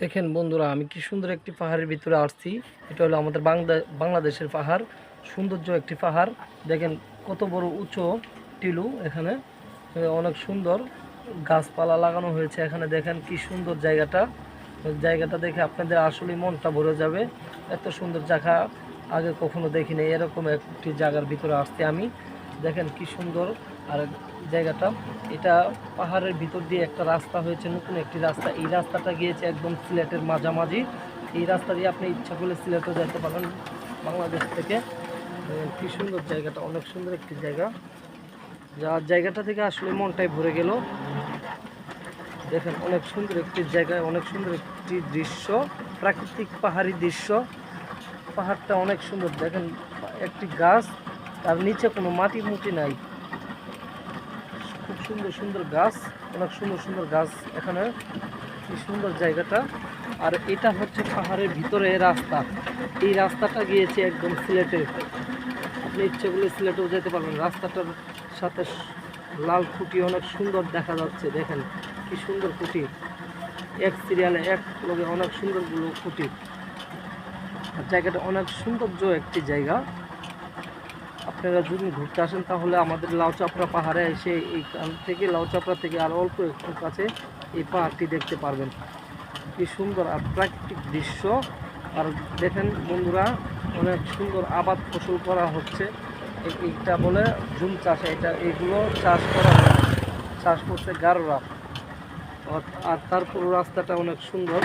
দেখেন বন্ধুরা, আমি কি সুন্দর একটি পাহাড়ের ভিতরে আসছি। এটা হলো আমাদের বাংলা বাংলাদেশের পাহাড়, সৌন্দর্য একটি পাহাড়। দেখেন কত বড় উঁচু টিলু এখানে অনেক সুন্দর গাছপালা লাগানো হয়েছে এখানে। দেখেন কি সুন্দর জায়গাটা জায়গাটা দেখে আপনাদের আসলে মনটা ভরে যাবে। এত সুন্দর জায়গা আগে কখনো দেখিনি, এরকম একটি জায়গার ভিতরে আসছি আমি। দেখেন কি সুন্দর, আর জায়গাটা। এটা পাহাড়ের ভিতর দিয়ে একটা রাস্তা হয়েছে, নতুন একটি রাস্তা। এই রাস্তাটা গিয়েছে একদম সিলেটের মাঝামাঝি। এই রাস্তা দিয়ে আপনি ইচ্ছা করলে সিলেটও যেতে পারেন বাংলাদেশ থেকে। কি সুন্দর জায়গাটা, অনেক সুন্দর একটি জায়গা। যা জায়গাটা থেকে আসলে মনটাই ভরে গেল। দেখেন, অনেক সুন্দর একটি জায়গায় অনেক সুন্দর একটি দৃশ্য, প্রাকৃতিক পাহাড়ি দৃশ্য। পাহাড়টা অনেক সুন্দর। দেখেন, একটি গাছ, তার নিচে কোনো মাটি মুটি নাই। সুন্দর সুন্দর গাছ, অনেক সুন্দর সুন্দর গাছ এখানে। কি সুন্দর জায়গাটা। আর এটা হচ্ছে পাহাড়ের ভিতরে রাস্তা। এই রাস্তাটা গিয়েছে একদম সিলেটে। আপনি ইচ্ছে করলে সিলেটেও যেতে পারবেন। রাস্তাটার সাথে লাল খুঁটি অনেক সুন্দর দেখা যাচ্ছে, দেখেন। কি সুন্দর খুঁটি। এক সিরিয়ালে এক লগে অনেক সুন্দরগুলো খুঁটি। জায়গাটা অনেক সৌন্দর্য একটি জায়গা। আপনারা যদি ঘুরতে আসেন, তাহলে আমাদের লাউচাপড়া পাহাড়ে এসে এইখান থেকে লাউচাপড়া থেকে আর অল্প একটু কাছে এই পাহাড়টি দেখতে পারবেন। কি সুন্দর আর প্রাকৃতিক দৃশ্য। আর দেখেন বন্ধুরা, অনেক সুন্দর আবাদ ফসল করা হচ্ছে। এইটা বলে জুম চাষ, এটা, এগুলো চাষ করা চাষ করছে গারোরা। আর তারপর রাস্তাটা অনেক সুন্দর।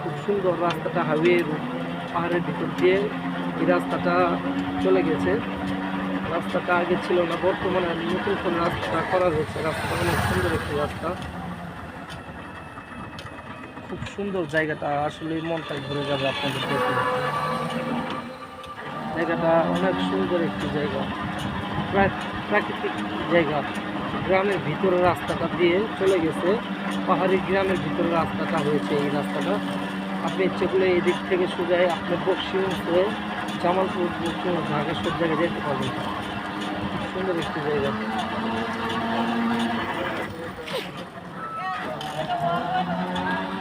খুব সুন্দর রাস্তাটা হাইওয়ে পাহাড়ের ভিতর দিয়ে এই রাস্তাটা চলে গেছে। রাস্তাটা আগে ছিল না, বর্তমানে নতুন করে রাস্তা করা হয়েছে। রাস্তাটা অনেক সুন্দর একটি রাস্তা। খুব সুন্দর জায়গাটা আসলে মনটাই ঘুরে যাবে আপনাদের দেখে জায়গাটা অনেক সুন্দর একটি জায়গা। প্রা- প্রাকৃতিক জায়গা। গ্রামের ভিতরে রাস্তাটা দিয়ে চলে গেছে। পাহাড়ি গ্রামের ভিতরে রাস্তাটা হয়েছে এই রাস্তাটা। আপনি ইচ্ছে করলে এদিক থেকে সোজায় আপনার বক্সিং হয়ে জামালপুর ঢাকা সব জায়গায় যেতে পারবেন। খুব সুন্দর একটি জায়গা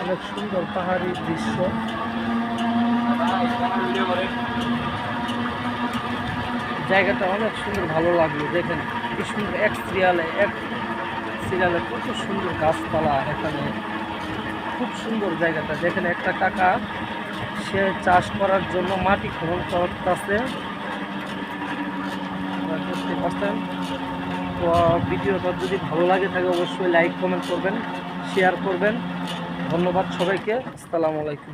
অনেক সুন্দর পাহাড়ি দৃশ্য। জায়গাটা অনেক সুন্দর, ভালো লাগল, দেখেন। কি সুন্দর, এক সিরিয়ালে এক সিরিয়ালে কত সুন্দর গাছপালা এখানে। খুব সুন্দর জায়গাটা। দেখেন একটা কাকা, সে চাষ করার জন্য মাটি খনন করতেছে। পাচ্ছেন তো ভিডিওটা যদি ভালো লাগে থাকে, অবশ্যই লাইক কমেন্ট করবেন শেয়ার করবেন। ধন্যবাদ সবাইকে। আসসালামু আলাইকুম।